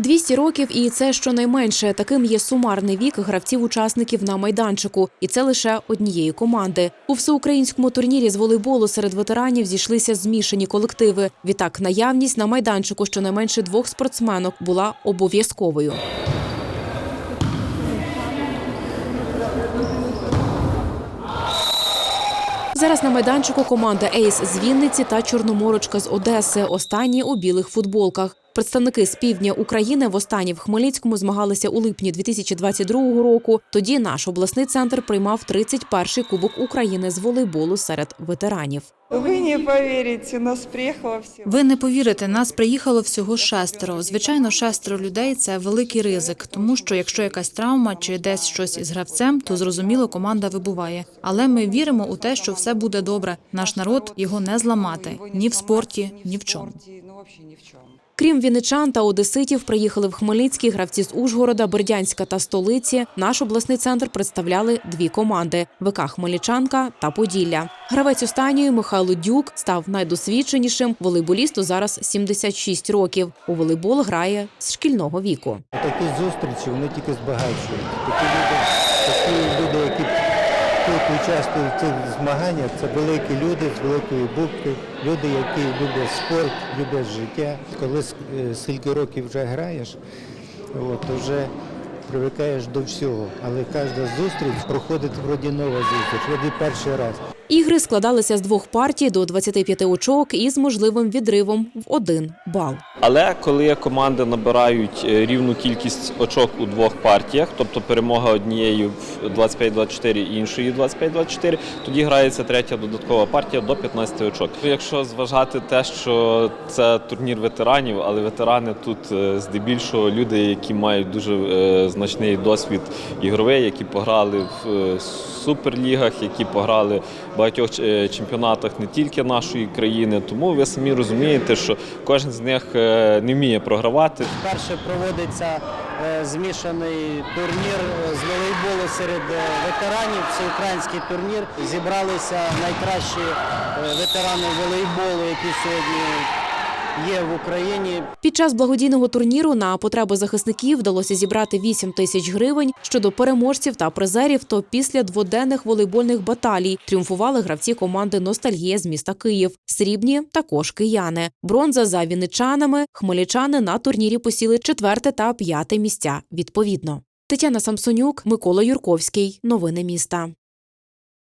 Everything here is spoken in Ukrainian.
200 років, і це щонайменше таким є сумарний вік гравців-учасників на майданчику, і це лише однієї команди. У всеукраїнському турнірі з волейболу серед ветеранів зійшлися змішані колективи. Відтак, наявність на майданчику щонайменше двох спортсменок була обов'язковою. Зараз на майданчику команда Ейс з Вінниці та Чорноморочка з Одеси. Останні у білих футболках. Представники з півдня України востаннє в Хмельницькому змагалися у липні 2022 року. Тоді наш обласний центр приймав 31-й кубок України з волейболу серед ветеранів. Вы не поверите, нас приехало всего. Ви не повірите, нас приїхало всього шестеро. Звичайно, шестеро людей це великий ризик, тому що якщо якась травма чи десь щось із гравцем, то зрозуміло, команда вибуває. Але ми віримо у те, що все буде добре. Наш народ його не зламати ні в спорті, ні в чому. Вообще ни в чем. Крім вінничан та одеситів, приїхали в Хмельницький гравці з Ужгорода, Бердянська та столиці. Наш обласний центр представляли дві команди: ВК Хмельничанка та Поділля. Гравець останньої Михайло Дюк став найдосвідченішим. Волейболісту зараз 76 років. У волейбол грає з шкільного віку. Такі зустрічі вони тільки збагачують. Такі люди, такі люди, які участвують в цих змаганнях, це великі люди з великої букви, люди, які люблять спорт, люблять життя. Коли е, скільки років вже граєш, от, то вже привикаєш до всього. Але кожна зустріч проходить вроді нова зустріч, вроді перший раз. Ігри складалися з двох партій до 25 очок із можливим відривом в один бал. Але коли команди набирають е, рівну кількість очок у двох партіях, тобто перемога однієї в 25-24 і іншої 25-24, тоді грається третя додаткова партія до 15 очок. Якщо зважати те, що це турнір ветеранів, але ветерани тут е, здебільшого люди, які мають дуже е, значний досвід ігровий, які пограли в е, суперлігах, які пограли в багатьох е, чемпіонатах не тільки нашої країни. Тому ви самі розумієте, що кожен з них е, не вміє програвати. Вперше проводиться змішаний турнір з волейболу серед ветеранів. Всеукраїнський турнір. Зібралися найкращі ветерани волейболу, які сьогодні є в Україні. Під час благодійного турніру на потреби захисників вдалося зібрати 8 тисяч гривень. Щодо переможців та призерів, то після дводенних волейбольних баталій тріумфували гравці команди Ностальгія з міста Київ. Срібні також кияни. Бронза за вінничанами. Хмельничани на турнірі посіли четверте та п'яте місця. Відповідно. Тетяна Самсонюк, Микола Юрковський. Новини міста.